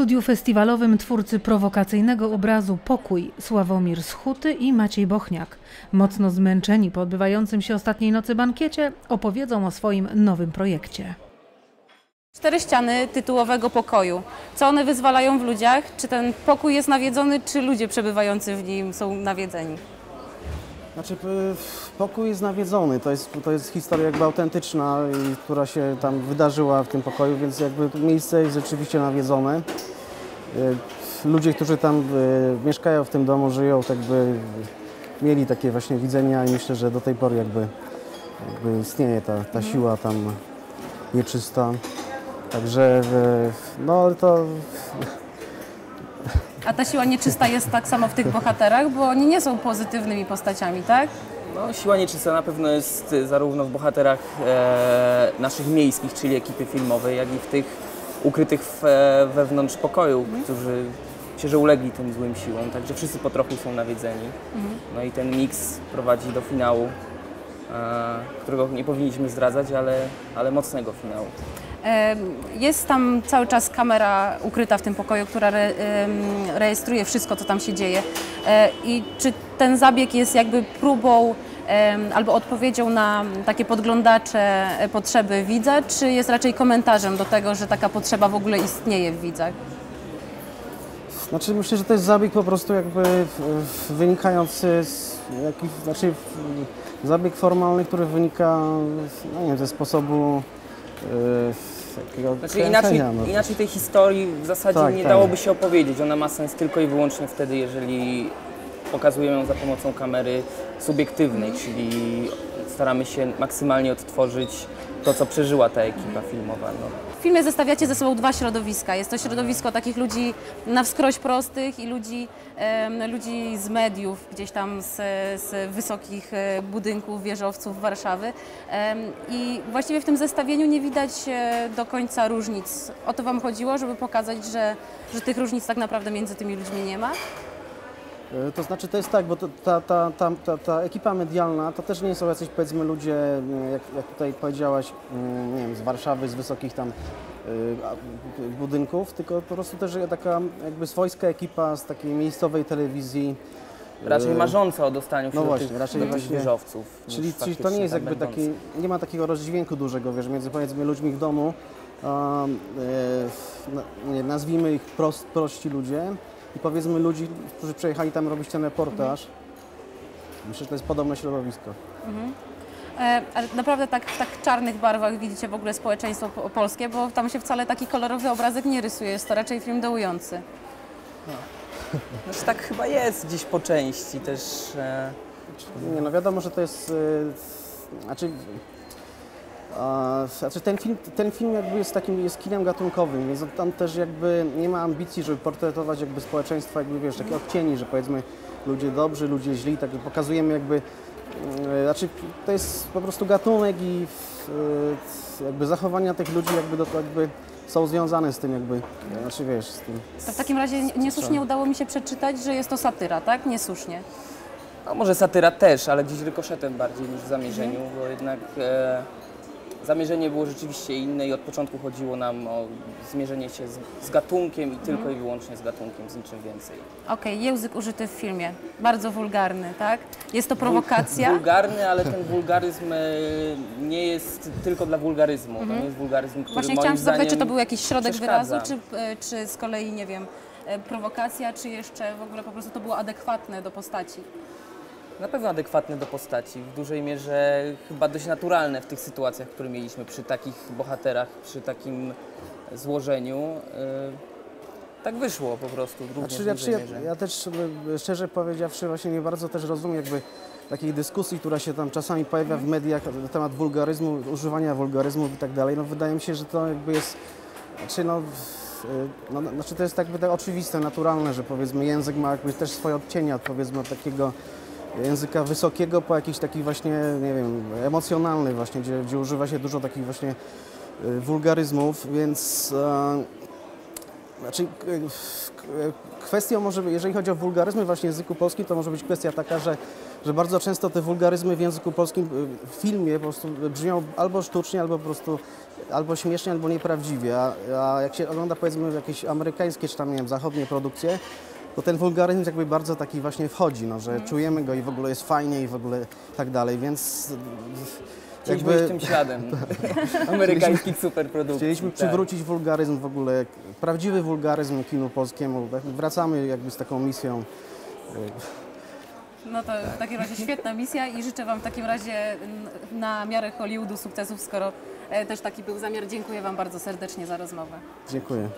studiu festiwalowym twórcy prowokacyjnego obrazu Pokój Sławomir Schuty i Maciej Bochniak. Mocno zmęczeni po odbywającym się ostatniej nocy bankiecie opowiedzą o swoim nowym projekcie. Cztery ściany tytułowego pokoju. Co one wyzwalają w ludziach? Czy ten pokój jest nawiedzony, czy ludzie przebywający w nim są nawiedzeni? Znaczy, pokój jest nawiedzony, to jest, to jest historia jakby autentyczna, i, która się tam wydarzyła w tym pokoju, więc jakby miejsce jest rzeczywiście nawiedzone. Y, Ludzie, którzy tam y, mieszkają w tym domu, żyją, tak by mieli takie właśnie widzenia i myślę, że do tej pory jakby, jakby istnieje ta, ta siła tam nieczysta. Także, y, no ale to A ta siła nieczysta jest tak samo w tych bohaterach, bo oni nie są pozytywnymi postaciami, tak? No, siła nieczysta na pewno jest zarówno w bohaterach e, naszych miejskich, czyli ekipy filmowej, jak i w tych ukrytych w, e, wewnątrz pokoju, którzy się, że ulegli tym złym siłom. Także wszyscy po trochu są nawiedzeni. No i ten miks prowadzi do finału, e, którego nie powinniśmy zdradzać, ale, ale mocnego finału. Jest tam cały czas kamera ukryta w tym pokoju, która rejestruje wszystko, co tam się dzieje. E, I czy ten zabieg jest jakby próbą albo odpowiedzią na takie podglądacze e, potrzeby widza, czy jest raczej komentarzem do tego, że taka potrzeba w ogóle istnieje w widzach? Znaczy myślę, że to jest zabieg po prostu jakby wynikający z znaczy zabieg formalny, który wynika no nie wiem, ze sposobu takiego Znaczy inaczej, no. inaczej tej historii w zasadzie Tak, nie tak. dałoby się opowiedzieć. Ona ma sens tylko i wyłącznie wtedy, jeżeli pokazujemy ją za pomocą kamery subiektywnej, czyli staramy się maksymalnie odtworzyć to, co przeżyła ta ekipa filmowa. No. W filmie zestawiacie ze sobą dwa środowiska. Jest to środowisko takich ludzi na wskroś prostych i ludzi, ludzi z mediów, gdzieś tam z, z wysokich e, budynków, wieżowców Warszawy. I właściwie w tym zestawieniu nie widać e, do końca różnic. O to Wam chodziło, żeby pokazać, że, że tych różnic tak naprawdę między tymi ludźmi nie ma? E, To znaczy to jest tak, bo to, ta, ta, ta, ta, ta ekipa medialna to też nie są jacyś powiedzmy ludzie, mm, jak, jak tutaj powiedziałaś, mm, nie wiem, z Warszawy, z wysokich tam budynków, tylko po prostu też taka jakby swojska ekipa z takiej miejscowej telewizji. Raczej E, marząca o dostaniu no się właśnie, do tych, raczej tych właśnie- wieżowców. Czyli, czyli to nie jest jakby będących. taki, nie ma takiego rozdźwięku dużego, wiesz, między powiedzmy ludźmi w domu, a, e, nazwijmy ich prost, prości ludzie i powiedzmy ludzi, którzy przyjechali tam robić ten reportaż. Myślę, że to jest podobne środowisko. E, Ale naprawdę tak w tak czarnych barwach widzicie w ogóle społeczeństwo po- polskie, bo tam się wcale taki kolorowy obrazek nie rysuje. Jest to raczej film dołujący. Znaczy, tak chyba jest gdzieś po części też. E, Nie, no wiadomo, że to jest, e, znaczy, znaczy ten, film, ten film jakby jest takim, jest kinem gatunkowym, więc tam też jakby nie ma ambicji, żeby portretować jakby społeczeństwo, jakby wiesz, takie odcieni, że powiedzmy ludzie dobrzy, ludzie źli, tak pokazujemy jakby, e, znaczy to jest po prostu gatunek i e, jakby zachowania tych ludzi jakby, do, jakby są związane z tym jakby, znaczy wiesz, z tym. To w takim razie nie- niesłusznie udało mi się przeczytać, że jest to satyra, tak? Niesłusznie. no może satyra też, ale gdzieś rykoszetem bardziej niż w zamierzeniu, bo jednak e, zamierzenie było rzeczywiście inne i od początku chodziło nam o zmierzenie się z, z gatunkiem i tylko i wyłącznie z gatunkiem, z niczym więcej. Okej, język użyty w filmie. Bardzo wulgarny, tak? Jest to prowokacja. Wulgarny, ale ten wulgaryzm e, nie jest tylko dla wulgaryzmu. To nie jest wulgaryzm, który Właśnie chciałam zapytać, czy to był jakiś środek wyrazu, czy, e, czy z kolei, nie wiem, e, prowokacja, czy jeszcze w ogóle po prostu to było adekwatne do postaci. Na pewno adekwatne do postaci, w dużej mierze chyba dość naturalne w tych sytuacjach, które mieliśmy przy takich bohaterach, przy takim złożeniu. Yy, tak wyszło po prostu, również Znaczy, w ja, dużej ja, ja też szczerze powiedziawszy właśnie nie bardzo też rozumiem jakby takiej dyskusji, która się tam czasami pojawia w mediach na temat wulgaryzmu, używania wulgaryzmów i tak dalej. No wydaje mi się, że to jakby jest, znaczy no, e, no, znaczy to jest jakby tak oczywiste, naturalne, że powiedzmy język ma jakby też swoje odcienia od powiedzmy od takiego języka wysokiego po jakiś taki właśnie, nie wiem, emocjonalny właśnie, gdzie, gdzie używa się dużo takich właśnie e, wulgaryzmów, więc e, Znaczy, kwestią może, jeżeli chodzi o wulgaryzmy właśnie w języku polskim, to może być kwestia taka, że, że bardzo często te wulgaryzmy w języku polskim y, w filmie po prostu brzmią albo sztucznie, albo po prostu albo śmiesznie, albo nieprawdziwie. A, a jak się ogląda powiedzmy jakieś amerykańskie czy tam nie wiem, zachodnie produkcje, to ten wulgaryzm jakby bardzo taki właśnie wchodzi, no, że czujemy go i w ogóle jest fajnie i w ogóle tak dalej, więc y, Chcieliśmy iść tym śladem amerykańskich superprodukcji. Chcieliśmy tak. przywrócić wulgaryzm w ogóle, prawdziwy wulgaryzm kinu polskiemu. Wracamy jakby z taką misją. No to w takim razie świetna misja i życzę Wam w takim razie na miarę Hollywoodu sukcesów, skoro e, też taki był zamiar. Dziękuję Wam bardzo serdecznie za rozmowę. Dziękuję.